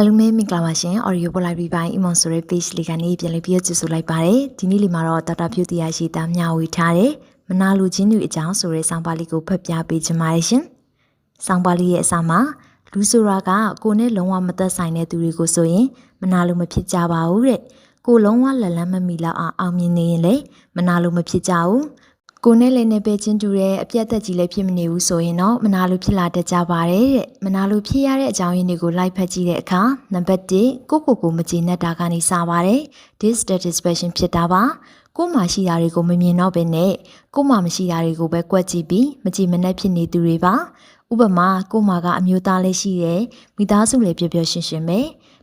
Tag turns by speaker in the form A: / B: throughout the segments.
A: အလုံးမဲမင်္ဂလာပါရှင် Audio Library ပိုင်း Imon ဆိုတဲ့ page လေးကနေပြန်လည်ပြီးကြိုဆိုလိုက်ပါတယ်ဒီနေ့လေးမှာတော့ဒေါက်တာဖြူတီယာရှိတာမျှဝေထားတဲ့မနာလိုချင်းတွေအကြောင်းဆိုတဲ့ဆောင်းပါးလေးကိုဖတ်ပြပေးချင်ပါတယ်ရှင်ဆောင်းပါးလေးရဲ့အစမှာလူဆိုတာကကိုနဲ့လုံးဝမသက်ဆိုင်တဲ့သူတွေကိုဆိုရင်မနာလိုမဖြစ်ကြပါဘူးတဲ့ကိုလုံးဝလက်လန်းမမီလောက်အောင်အောင်မြင်နေရင်လေမနာလိုမဖြစ်ကြဘူး ကိုနဲ့လည်းနေပဲချင်းတူတဲ့အပြတ်သက်ကြီးလည်းဖြစ်မနေဘူးဆိုရင်တော့မနာလိုဖြစ်လာတတ်ကြပါတယ်တဲ့မနာလိုဖြစ်ရတဲ့အကြောင်းရင်းတွေကိုလိုက်ဖက်ကြည့်တဲ့အခါနံပါတ်1ကိုကိုကိုမကျေနပ်တာကနေစပါတယ် dissatisfaction ဖြစ်တာပါကိုမှရှိတာတွေကိုမမြင်တော့ဘဲနဲ့ကိုမှမရှိတာတွေကိုပဲကွက်ကြည့်ပြီးမကြည်မနှက်ဖြစ်နေသူတွေပါဥပမာကိုမှကအမျိုးသားလေးရှိတယ်မိသားစုလည်းပျော်ပျော်ရွှင်ရွှင်ပဲ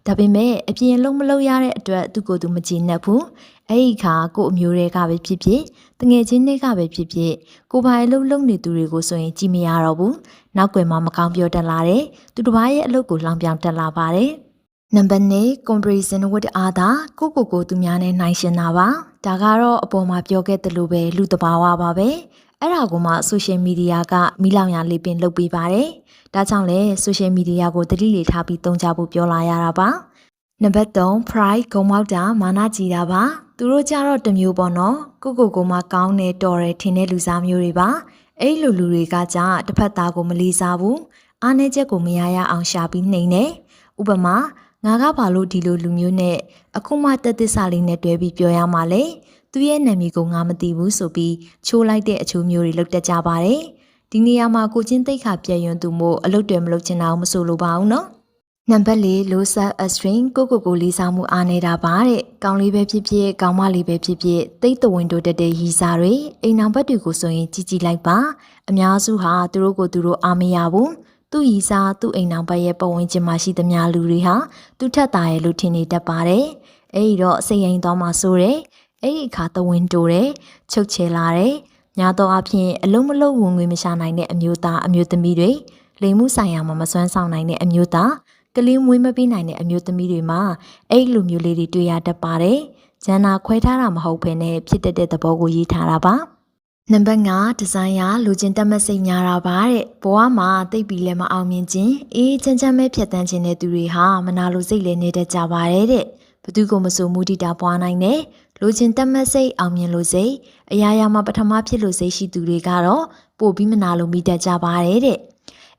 A: ဒါပေမဲ့အပြင်လုံးမလုံးရတဲ့အတွက်သူကိုယ်သူမကြည်နပ်ဘူးအဲ့ဒီခါကို့အမျိုးတွေကပဲဖြစ်ဖြစ်တငယ်ချင်းတွေကပဲဖြစ်ဖြစ်ကိုပိုင်အလုပ်လုပ်နေသူတွေကိုဆိုရင်ကြည်မရတော့ဘူးနောက်ွယ်မှာမကောင်းပြောတတ်လာတယ်သူတစ်ပါးရဲ့အလုပ်ကိုလောင်ပြောင်တက်လာပါတယ်နံပါတ်2 comparison with other ကိုကိုကိုသူများနဲ့နှိုင်းယှဉ်တာပါဒါကတော့အပေါ်မှာပြောခဲ့သလိုပဲလူတဘာဝပါပဲ အဲ့ဒါကိုမှ social media ကမိလောင်ရလေးပင်လုပ်ပေးပါတယ်ဒါကြောင့်လဲ social media ကိုတတိလေထားပြီးသုံးကြဖို့ပြောလာရတာပါနံပါတ်3 pride ဂုံမောက်တာမာနကြီးတာပါသူတို့ကြတော့တစ်မျိုးပေါ့နော်ကိုကိုကိုမှကောင်းတယ်တော်တယ်ထင်တဲ့လူစားမျိုးတွေပါအဲ့လိုလူတွေကကြတစ်ဖက်သားကိုမလီစားဘူးအားနည်းချက်ကိုမရရအောင်ရှာပြီးနှိမ်နေဥပမာငါကဘာလို့ဒီလိုလူမျိုးနဲ့အခုမှတက်သစ္စာလေးနဲ့တွဲပြီးပြောရမှာလဲ သူရဲ့နာမည်ကိုငါမသိဘူးဆိုပြီးချိုးလိုက်တဲ့အချိုးမျိုးတွေလောက်တက်ကြပါတယ်ဒီနေရာမှာကိုချင်းသိခါပြည့်ရွံသူမို့အလုပ်တွေမလုပ်ချင်တာမဆိုလိုပါဘူးနော်နံပါတ်၄ low self esteem ကိုကိုကိုလေးစားမှုအားနေတာပါတဲ့ကောင်းလေးပဲဖြစ်ဖြစ်ကောင်းမလေးပဲဖြစ်ဖြစ်တိတ်တဝင်းတို့တက်တဲ့ရီစားတွေအိမ်နောက်ဘက်တွေကိုဆိုရင်ကြည်ကြည်လိုက်ပါအများစုဟာသူတို့ကိုသူတို့အားမရဘူးသူ့ရီစားသူ့အိမ်နောက်ဘက်ရဲ့ပတ်ဝန်းကျင်မှာရှိသမျှလူတွေဟာသူ့ထက်သားရဲ့လို့ထင်နေတတ်ပါတယ်အဲ့ဒီတော့စိတ်ရင်သွားမှဆိုတယ် အဲ့ဒီအခါတဝင်းတိုးတယ်ချုပ်ချယ်လာတယ်ညာတော့အဖြစ်အလုံးမလုံးဝင်ငွေမရှာနိုင်တဲ့အမျိုးသားအမျိုးသမီးတွေလိမ်မှုဆိုင်ရာမှာမစွမ်းဆောင်နိုင်တဲ့အမျိုးသားကလေးမွေးမပေးနိုင်တဲ့အမျိုးသမီးတွေမှာအဲ့လိုမျိုးလေးတွေတွေ့ရတတ်ပါတယ်။ဂျန်နာခွဲထားတာမဟုတ်ဘဲနဲ့ဖြစ်တတ်တဲ့သဘောကိုရေးထားတာပါ။နံပါတ်5ဒီဇိုင်းရလူချင်းတက်မစိတ်များတာပါတဲ့ဘဝမှာတိတ်ပြီးလည်းမအောင်မြင်ခြင်းအေးချမ်းချမ်းပဲဖြတ်တန်းခြင်းတဲ့သူတွေဟာမနာလိုစိတ်လည်းနေတတ်ကြပါတယ်တဲ့ဘသူကမဆိုမူတီတာပွားနိုင်တယ် လူချင်းတက်မစိတ်အောင်မြင်လို့စိတ်အရာရာမှာပထမဖြစ်လို့စိတ်ရှိသူတွေကတော့ပို့ပြီးမနာလိုမိတတ်ကြပါတယ်တဲ့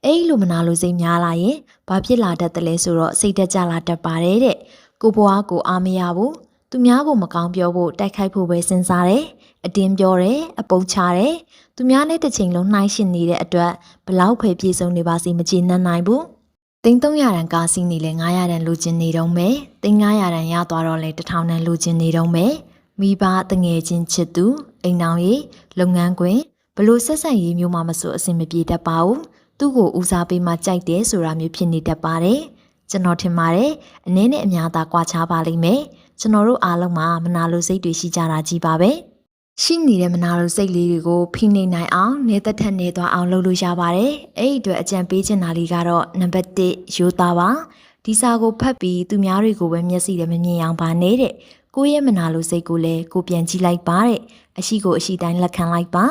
A: အဲ့လိုမနာလိုစိတ်များလာရင်ဘာဖြစ်လာတတ်တယ်လဲဆိုတော့စိတ်တက်ကြလာတတ်ပါတယ်တဲ့ကိုဘွားကိုအားမရဘူးသူများကိုမကောင်းပြောဖို့တိုက်ခိုက်ဖို့ပဲစဉ်းစားတယ်အတင်းပြောတယ်အပုတ်ချတယ်သူများနဲ့တစ်ချိန်လုံးနှိုင်းရှင်နေတဲ့အတွက်ဘလောက်ပဲပြေဆုံးနေပါစေမချေနှံ့နိုင်ဘူးသိန်း300တန်ကားစီးနေလဲ900တန်လိုချင်နေတော့မယ်သိန်း900တန်ရသွားတော့လဲ1000တန်လိုချင်နေတော့မယ် မိဘတငယ်ချင်းချစ်သူအိမ်အောင်ရေးလုပ်ငန်းခွင်ဘလို့ဆက်ဆက်ရေးမျိုးမှမဆိုအဆင်မပြေတတ်ပါဘူးသူ့ကိုဦးစားပေးမှကြိုက်တယ်ဆိုတာမျိုးဖြစ်နေတတ်ပါတယ်ကျွန်တော်ထင်ပါတယ်အနည်းနဲ့အများသာကွာခြားပါလိမ့်မယ်ကျွန်တော်တို့အားလုံးမှာမနာလိုစိတ်တွေရှိကြတာကြီးပါပဲရှိနေတဲ့မနာလိုစိတ်လေးတွေကိုဖိနှိပ်နိုင်အောင်နေသက်ထက်နေသွားအောင်လုပ်လို့ရပါတယ်အဲ့ဒီအတွက်အကြံပေးချင်တာလေးကတော့နံပါတ်1ရိုးသားပါဒီစာကိုဖတ်ပြီးသူများတွေကိုပဲမျက်စိနဲ့မမြင်အောင်ပါနေတဲ့ ကိုယ့်ရဲ့မနာလိုစိတ်ကိုလည်းကိုပြန်ကြည့်လိုက်ပါတဲ့အရှိကိုအရှိတိုင်းလက်ခံလိုက်ပါ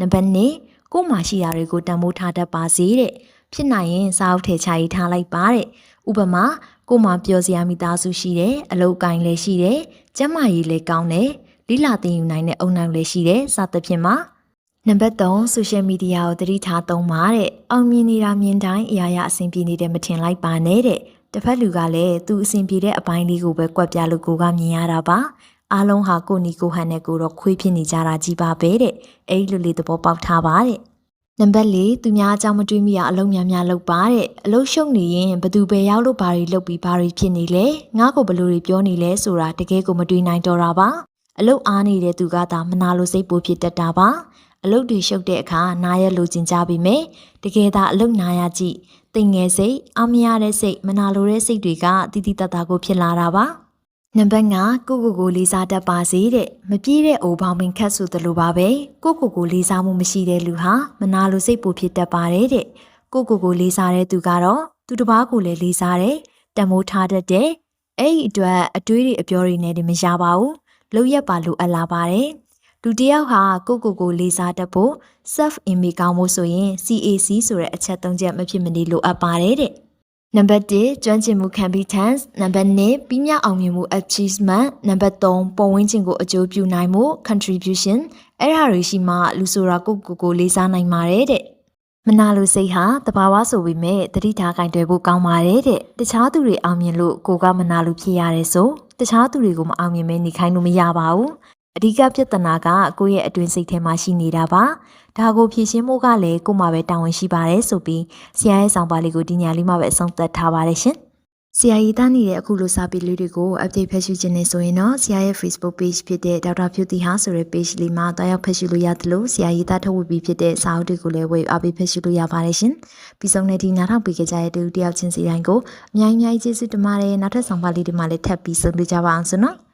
A: နံပါတ်2ကို့မှာရှိတာတွေကိုတန်ဖိုးထားတတ်ပါစေတဲ့ဖြစ်နိုင်ရင်စာအုပ်ထဲချရေးထားလိုက်ပါတဲ့ဥပမာကို့မှာပြောစရာမိသားစုရှိတယ်အလုပ်ကိုင်းလည်းရှိတယ်ကျန်းမာရေးလည်းကောင်းတယ်လိလာသိယူနိုင်တဲ့အုံနောက်လည်းရှိတယ်စသဖြင့်ပါနံပါတ်3 social media ကိုသတိထားသုံးပါတဲ့အောင်မြင်နေတာမြင်တိုင်းအရာရာအဆင်ပြေနေတယ်မထင်လိုက်ပါနဲ့တဲ့ တစ်ဖက်လူကလည်းသူအဆင်ပြေတဲ့အပိုင်းလေးကိုပဲကွက်ပြလို့ကိုကမြင်ရတာပါအားလုံးဟာကိုနီကိုဟန်နဲ့ကိုတော့ခွေးဖြစ်နေကြတာကြီးပါပဲတဲ့အဲ့ဒီလိုလေးသဘောပေါက်ထားပါတဲ့နံပါတ်၄သူများအကြောင်းမတွေးမိရအလုံးများများလုပ်ပါတဲ့အလုပ်ရှုပ်နေရင်ဘသူပဲရောက်လို့ဘာတွေလုပ်ပြီးဘာတွေဖြစ်နေလဲငါ့ကိုဘလို့တွေပြောနေလဲဆိုတာတကယ်ကိုမတွေးနိုင်တော့တာပါ အလုတ်အားနေတဲ့သူကသာမနာလိုစိတ်ပိုဖြစ်တတ်တာပါအလုတ်တွေရှုပ်တဲ့အခါနားရလိုချင်ကြပြီမယ်တကယ်သာအလုတ်နာရကြည့်တိမ်ငယ်စိတ်အမရတဲ့စိတ်မနာလိုတဲ့စိတ်တွေကတိတိတတ်တာကိုဖြစ်လာတာပါနံပါတ်5ကိုကိုကိုလေးစားတတ်ပါစေတဲ့မပြည့်တဲ့အိုဘောင်ပင်ခတ်ဆိုသလိုပါပဲကိုကိုကိုလေးစားမှုမရှိတဲ့လူဟာမနာလိုစိတ်ပိုဖြစ်တတ်ပါတယ်တဲ့ကိုကိုကိုလေးစားတဲ့သူကတော့သူတစ်ပါးကိုလည်းလေးစားတယ်တန်မိုးထားတတ်တယ်အဲ့ဒီအတွက်အတွေးတွေအပြောတွေနဲ့တည်းမရပါဘူး လောက်ရက်ပါလိုအပ်လာပါတယ်လူတယောက်ဟာကိုကိုကိုလေးစားတတ်ဖို့ self image ကောင်းဖို့ဆိုရင် CAC ဆိုတဲ့အချက်၃ချက်မဖြစ်မနေလိုအပ်ပါတယ်တဲ့နံပါတ်1ကျွမ်းကျင်မှု competence နံပါတ်2ပြီးမြောက်အောင်မြင်မှု achievement နံပါတ်3ပုံဝန်းကျင်ကိုအကျိုးပြုနိုင်မှု contribution အဲ့ဒါတွေရှိမှလူဆိုတာကိုယ့်ကိုယ်ကိုလေးစားနိုင်ပါတယ်တဲ့ မနာလိုစိတ်ဟာတဘာဝဆိုပေမဲ့တတိထားကင်တွယ်ဖို့ကောင်းပါတယ်တဲ့တခြားသူတွေအောင်မြင်လို့ကိုကမနာလိုဖြစ်ရတယ်ဆိုတခြားသူတွေကိုမအောင်မြင်မဲနေခိုင်းလို့မရပါဘူးအဓိကပြဿနာကကိုယ့်ရဲ့အတွင်းစိတ်ထဲမှာရှိနေတာပါဒါကိုဖြေရှင်းဖို့ကလည်းကို့မှာပဲတာဝန်ရှိပါတယ်ဆိုပြီးဆရာရဲ့ဆောင်ပါလေးကိုဒီညာလေးမှာပဲအဆုံးသတ်ထားပါတယ်ရှင် ဆရာကြီးသားနေတဲ့အခုလိုစာပေလေးတွေကို update ဖတ်ရှုခြင်းနဲ့ဆိုရင်တော့ဆရာရဲ့ Facebook page ဖြစ်တဲ့ဒေါက်တာဖြူတီဟာဆိုတဲ့ page လေးမှာတွားရောက်ဖတ်ရှုလို့ရတယ်လို့ဆရာကြီးသားထုတ်ဝေပြီးဖြစ်တဲ့စာအုပ်တွေကိုလည်းဝေအားပေးဖတ်ရှုလို့ရပါတယ်ရှင်။ပြီးဆုံးတဲ့ဒီနားထောင်ပေးကြတဲ့တူတယောက်ချင်းစီတိုင်းကိုအများကြီးအများကြီးကျေးဇူးတင်ပါတယ်နောက်ထပ်ဆောင်ပါလေးတွေမှာလည်းထပ်ပြီးဆုံးတွေ့ကြပါအောင်စို့နော်။